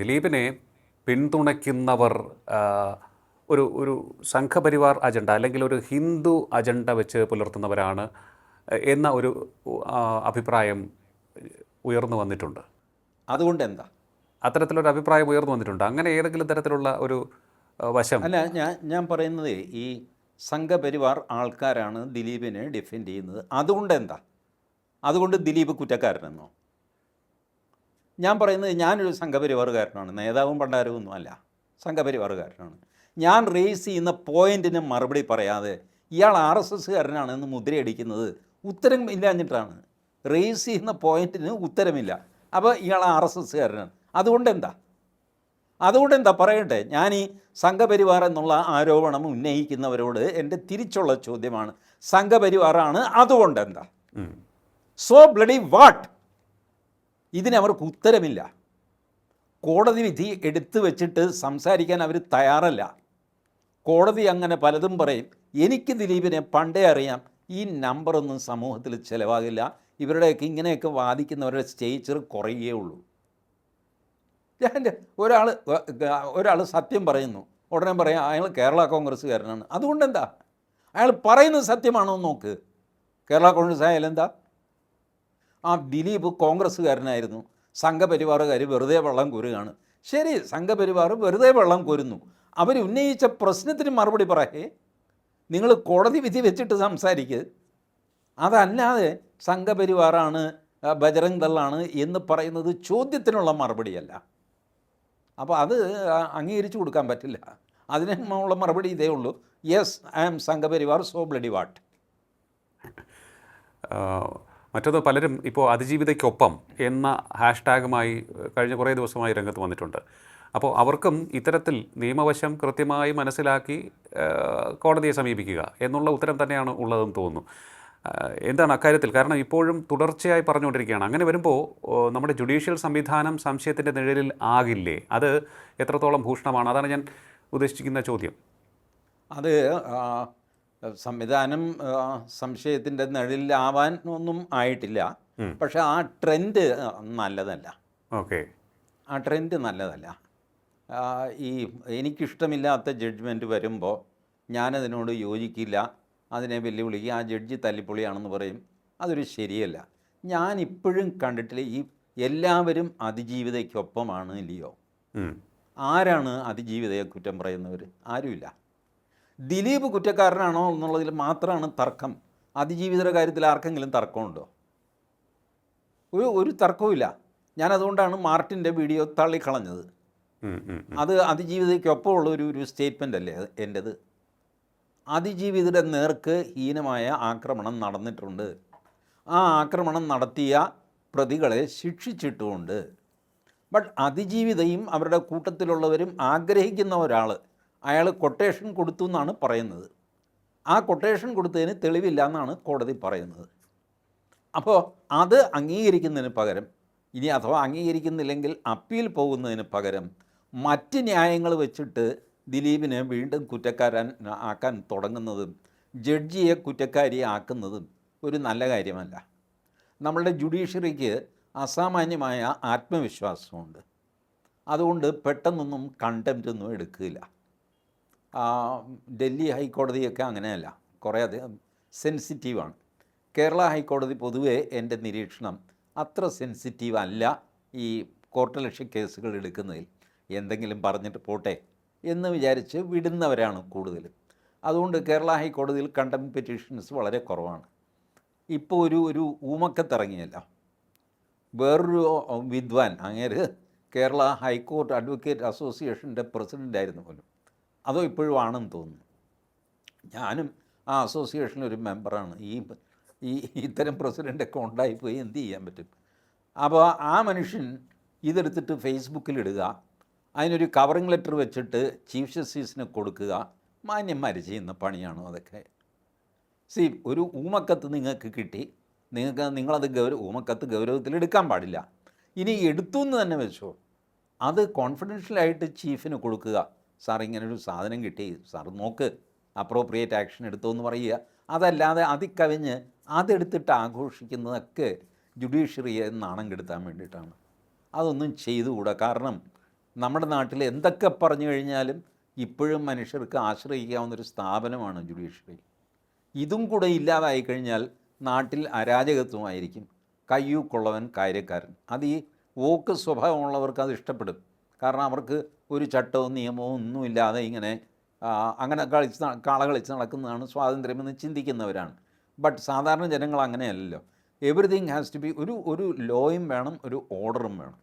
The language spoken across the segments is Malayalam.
ദിലീപിനെ പിന്തുണയ്ക്കുന്നവർ ഒരു ഒരു സംഘപരിവാർ അജണ്ട അല്ലെങ്കിൽ ഒരു ഹിന്ദു അജണ്ട വെച്ച് പുലർത്തുന്നവരാണ് എന്ന ഒരു അഭിപ്രായം ഉയർന്നു വന്നിട്ടുണ്ട്. അതുകൊണ്ട് എന്താ അത്തരത്തിലൊരു അഭിപ്രായം ഉയർന്നു വന്നിട്ടുണ്ട്. അങ്ങനെ ഏതെങ്കിലും തരത്തിലുള്ള ഒരു വശം? അല്ല ഞാൻ ഞാൻ പറയുന്നത് ഈ സംഘപരിവാർ ആൾക്കാരാണ് ദിലീപിനെ ഡിഫെൻഡ് ചെയ്യുന്നത്. അതുകൊണ്ട് എന്താ അതുകൊണ്ട് ദിലീപ് കുറ്റക്കാരനെന്നോ? ഞാൻ പറയുന്നത് ഞാനൊരു സംഘപരിവാറുകാരനാണ്. നേതാവും പണ്ടാരവും ഒന്നും അല്ല. സംഘപരിവാറുകാരനാണ്. ഞാൻ റേസ് ചെയ്യുന്ന പോയിന്റിന് മറുപടി പറയാതെ ഇയാൾ ആർ എസ് എസ്സുകാരനാണെന്ന് മുദ്രയടിക്കുന്നത് ഉത്തരം ഇല്ലാഞ്ഞിട്ടാണ് റേസ് ചെയ്യുന്ന പോയിന്റിന് ഉത്തരമില്ല. അപ്പോൾ ഇയാൾ ആർ എസ് എസ്സുകാരനാണ്. അതുകൊണ്ട് എന്താ അതുകൊണ്ട് എന്താ പറയട്ടെ. ഞാൻ ഈ സംഘപരിവാർ എന്നുള്ള ആരോപണം ഉന്നയിക്കുന്നവരോട് എന്റെ തിരിച്ചുള്ള ചോദ്യമാണ്. സംഘപരിവാറാണ്. അതുകൊണ്ട് എന്താ സോ ബ്ലഡി വാട്ട് ഇതിനവർക്ക് ഉത്തരമില്ല. കോടതി വിധി എടുത്തു വെച്ചിട്ട് സംസാരിക്കാൻ അവർ തയ്യാറല്ല. കോടതി അങ്ങനെ പലതും പറയും. എനിക്ക് ദിലീപിനെ പണ്ടേ അറിയാം. ഈ നമ്പറൊന്നും സമൂഹത്തിൽ ചിലവാകില്ല. ഇവരുടെയൊക്കെ ഇങ്ങനെയൊക്കെ വാദിക്കുന്നവരുടെ സ്റ്റേച്ചർ കുറയുകയേ ഉള്ളൂ. ഞാൻ ഒരാൾ ഒരാൾ സത്യം പറയുന്നു. ഉടനെ പറയാം അയാൾ കേരള കോൺഗ്രസ്സുകാരനാണ്. അതുകൊണ്ട് എന്താ അയാൾ പറയുന്നത് സത്യമാണോ നോക്ക്. കേരള കോൺഗ്രസ് ആയാലും എന്താ? ആ ദിലീപ് കോൺഗ്രസ്സുകാരനായിരുന്നു. സംഘപരിവാറുകാർ വെറുതെ വെള്ളം കോരുകയാണ്. ശരി സംഘപരിവാർ വെറുതെ വെള്ളം കോരുന്നു. അവർ ഉന്നയിച്ച പ്രശ്നത്തിന് മറുപടി പറയേ നിങ്ങൾ കോടതി വിധി വെച്ചിട്ട് സംസാരിക്കുക അതല്ലാതെ സംഘപരിവാറാണ് ബജറംഗ് ദളാണ് എന്ന് പറയുന്നത് ചോദ്യത്തിനുള്ള മറുപടിയല്ല. അപ്പോൾ അത് അംഗീകരിച്ചു കൊടുക്കാൻ പറ്റില്ല. അതിനുള്ള മറുപടി ഇതേ ഉള്ളൂ. Yes I am Sangh Parivar so bloody what ആ, മറ്റൊന്ന് പലരും ഇപ്പോൾ അതിജീവിതയ്ക്കൊപ്പം എന്ന ഹാഷ്ടാഗുമായി കഴിഞ്ഞ കുറേ ദിവസമായി രംഗത്ത് വന്നിട്ടുണ്ട്. അപ്പോൾ അവർക്കും ഇത്തരത്തിൽ നിയമവശം കൃത്യമായി മനസ്സിലാക്കി കോടതിയെ സമീപിക്കുക എന്നുള്ള ഉത്തരം തന്നെയാണ് ഉള്ളതെന്ന് തോന്നുന്നു. എന്താണ് അക്കാര്യത്തിൽ? കാരണം ഇപ്പോഴും തുടർച്ചയായി പറഞ്ഞുകൊണ്ടിരിക്കുകയാണ്. അങ്ങനെ വരുമ്പോൾ നമ്മുടെ ജുഡീഷ്യൽ സംവിധാനം സംശയത്തിന്റെ നിഴലിൽ ആകില്ലേ? അത് എത്രത്തോളം ഭൂഷണമാണ്? അതാണ് ഞാൻ ഉദ്ദേശിക്കുന്ന ചോദ്യം. അത് സംവിധാനം സംശയത്തിന്റെ നിഴലിലാവാൻ ഒന്നും ആയിട്ടില്ല. പക്ഷെ ആ ട്രെൻഡ് നല്ലതല്ല. ഓക്കെ. ആ ട്രെൻഡ് നല്ലതല്ല. ഈ എനിക്കിഷ്ടമില്ലാത്ത ജഡ്ജ്മെന്റ് വരുമ്പോൾ ഞാനതിനോട് യോജിക്കില്ല. അതിനെ വെല്ലുവിളിക്കുക. ആ ജഡ്ജി തല്ലിപ്പൊളിയാണെന്ന് പറയും. അതൊരു ശരിയല്ല. ഞാൻ ഇപ്പോഴും കണ്ടിട്ടില്ല ഈ എല്ലാവരും അതിജീവിതയ്ക്കൊപ്പമാണ് ഇല്ലയോ? ആരാണ് അതിജീവിതയെ കുറ്റം പറയുന്നവർ ആരുമില്ല. ദിലീപ് കുറ്റക്കാരനാണോ എന്നുള്ളതിൽ മാത്രമാണ് തർക്കം. അതിജീവിതരുടെ കാര്യത്തിൽ ആർക്കെങ്കിലും തർക്കമുണ്ടോ? ഒരു ഒരു തർക്കവുമില്ല. ഞാൻ അതുകൊണ്ടാണ് മാർട്ടിന്റെ വീഡിയോ തള്ളിക്കളഞ്ഞത്. അത് അതിജീവിതയ്ക്കൊപ്പമുള്ള ഒരു ഒരു സ്റ്റേറ്റ്മെന്റ് അല്ലേ എന്റെത് അതിജീവിതയുടെ നേർക്ക് ഹീനമായ ആക്രമണം നടന്നിട്ടുണ്ട്. ആ ആക്രമണം നടത്തിയ പ്രതികളെ ശിക്ഷിച്ചിട്ടുമുണ്ട്. ബട്ട് അതിജീവിതയും അവരുടെ കൂട്ടത്തിലുള്ളവരും ആഗ്രഹിക്കുന്ന ഒരാൾ അയാൾ കൊട്ടേഷൻ കൊടുത്തു എന്നാണ് പറയുന്നത്. ആ കൊട്ടേഷൻ കൊടുത്തതിന് തെളിവില്ല എന്നാണ് കോടതി പറയുന്നത്. അപ്പോൾ അത് അംഗീകരിക്കുന്നതിന് പകരം ഇനി അഥവാ അംഗീകരിക്കുന്നില്ലെങ്കിൽ അപ്പീൽ പോകുന്നതിന് പകരം മറ്റ് ന്യായങ്ങൾ വെച്ചിട്ട് ദിലീപിനെ വീണ്ടും കുറ്റക്കാരൻ ആക്കാൻ തുടങ്ങുന്നതും ജഡ്ജിയെ കുറ്റക്കാരിയാക്കുന്നതും ഒരു നല്ല കാര്യമല്ല. നമ്മളുടെ ജുഡീഷ്യറിക്ക് അസാമാന്യമായ ആത്മവിശ്വാസമുണ്ട്. അതുകൊണ്ട് പെട്ടെന്നൊന്നും കണ്ടംറ്റൊന്നും എടുക്കില്ല ഡൽഹി ഹൈക്കോടതിയൊക്കെ അങ്ങനെയല്ല. കുറേ അധികം സെൻസിറ്റീവാണ്. കേരള ഹൈക്കോടതി പൊതുവേ എന്റെ നിരീക്ഷണം അത്ര സെൻസിറ്റീവ് അല്ല ഈ കോർട്ടലക്ഷ്യ കേസുകൾ എടുക്കുന്നതിൽ. എന്തെങ്കിലും പറഞ്ഞിട്ട് പോട്ടെ എന്ന് വിചാരിച്ച് വിടുന്നവരാണ് കൂടുതലും. അതുകൊണ്ട് കേരള ഹൈക്കോടതിയിൽ കണ്ടം പെറ്റീഷൻസ് വളരെ കുറവാണ്. ഇപ്പോൾ ഒരു ഒരു ഊമക്കത്തിറങ്ങിയല്ല വേറൊരു വിദ്വാൻ അങ്ങേര് കേരള ഹൈക്കോർട്ട് അഡ്വക്കേറ്റ് അസോസിയേഷന്റെ പ്രസിഡന്റായിരുന്നു പോലും. അതോ ഇപ്പോഴും ആണെന്ന് തോന്നുന്നു. ഞാനും ആ അസോസിയേഷനിൽ ഒരു മെമ്പറാണ്. ഈ ഈ ഇത്തരം പ്രസിഡന്റൊക്കെ ഉണ്ടായിപ്പോയി എന്ത് ചെയ്യാൻ പറ്റും? അപ്പോൾ ആ മനുഷ്യൻ ഇതെടുത്തിട്ട് ഫേസ്ബുക്കിലിടുക അതിനൊരു കവറിങ് ലെറ്റർ വെച്ചിട്ട് ചീഫ് ജസ്റ്റിസിന് കൊടുക്കുക മാന്യന്മാർ ചെയ്യുന്ന പണിയാണോ അതൊക്കെ? സി ഒരു ഊമക്കത്ത് നിങ്ങൾക്ക് കിട്ടി. നിങ്ങൾക്ക് നിങ്ങളത് ഗൗരവ ഊമക്കത്ത് ഗൗരവത്തിൽ എടുക്കാൻ പാടില്ല. ഇനി എടുത്തു എന്ന് തന്നെ വെച്ചോ. അത് കോൺഫിഡൻഷ്യലായിട്ട് ചീഫിന് കൊടുക്കുക. സാർ ഇങ്ങനൊരു സാധനം കിട്ടി. സാർ നോക്ക്. അപ്രോപ്രിയേറ്റ് ആക്ഷൻ എടുത്തോ എന്ന് പറയുക. അതല്ലാതെ അതിക്കവിഞ്ഞ് അതെടുത്തിട്ട് ആഘോഷിക്കുന്നതൊക്കെ ജുഡീഷ്യറിയെ നാണം കെടുത്താൻ വേണ്ടിയിട്ടാണ്. അതൊന്നും ചെയ്തുകൂടാ. കാരണം നമ്മുടെ നാട്ടിൽ എന്തൊക്കെ പറഞ്ഞു കഴിഞ്ഞാലും ഇപ്പോഴും മനുഷ്യർക്ക് ആശ്രയിക്കാവുന്ന ഒരു സ്ഥാപനമാണ് ജുഡീഷ്യറി. ഇതും കൂടെ ഇല്ലാതായി കഴിഞ്ഞാൽ നാട്ടിൽ അരാജകത്വമായിരിക്കും. കയ്യൂക്കുള്ളവൻ കാര്യക്കാരൻ. അത് ഈ വോക്ക് സ്വഭാവമുള്ളവർക്ക് അത് ഇഷ്ടപ്പെടും. കാരണം അവർക്ക് ഒരു ചട്ടവും നിയമവും ഒന്നുമില്ലാതെ ഇങ്ങനെ അങ്ങനെ കളിച്ച് കാള കളിച്ച് നടക്കുന്നതാണ് സ്വാതന്ത്ര്യമെന്ന് ചിന്തിക്കുന്നവരാണ്. ബട്ട് സാധാരണ ജനങ്ങൾ അങ്ങനെയല്ലല്ലോ. എവറിഥിങ് ഹാസ് ടു ബി ഒരു ഒരു ലോയും വേണം ഒരു ഓർഡറും വേണം.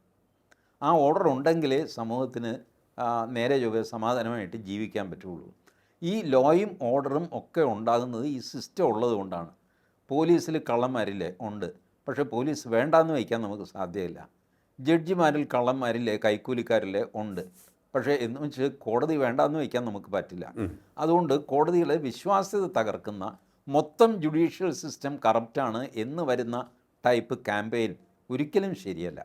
ആ ഓർഡർ ഉണ്ടെങ്കിലേ സമൂഹത്തിന് നേരെ ചൊവ്വേ സമാധാനമായിട്ട് ജീവിക്കാൻ പറ്റുള്ളൂ. ഈ ലോയും ഓർഡറും ഒക്കെ ഉണ്ടാകുന്നത് ഈ സിസ്റ്റം ഉള്ളത് കൊണ്ടാണ്. പോലീസിൽ കള്ളന്മാരില്ലേ ഉണ്ട്. പക്ഷേ പോലീസ് വേണ്ടാന്ന് വയ്ക്കാൻ നമുക്ക് സാധ്യമില്ല ജഡ്ജിമാരിൽ കള്ളന്മാരില്ലേ കൈക്കൂലിക്കാരില്ലേ ഉണ്ട്. പക്ഷേ എന്ന് വെച്ച് കോടതി വേണ്ടാന്ന് വയ്ക്കാൻ നമുക്ക് പറ്റില്ല. അതുകൊണ്ട് കോടതികളെ വിശ്വാസ്യത തകർക്കുന്ന മൊത്തം ജുഡീഷ്യൽ സിസ്റ്റം കറപ്റ്റാണ് എന്ന് വരുന്ന ടൈപ്പ് ക്യാമ്പയിൻ ഒരിക്കലും ശരിയല്ല.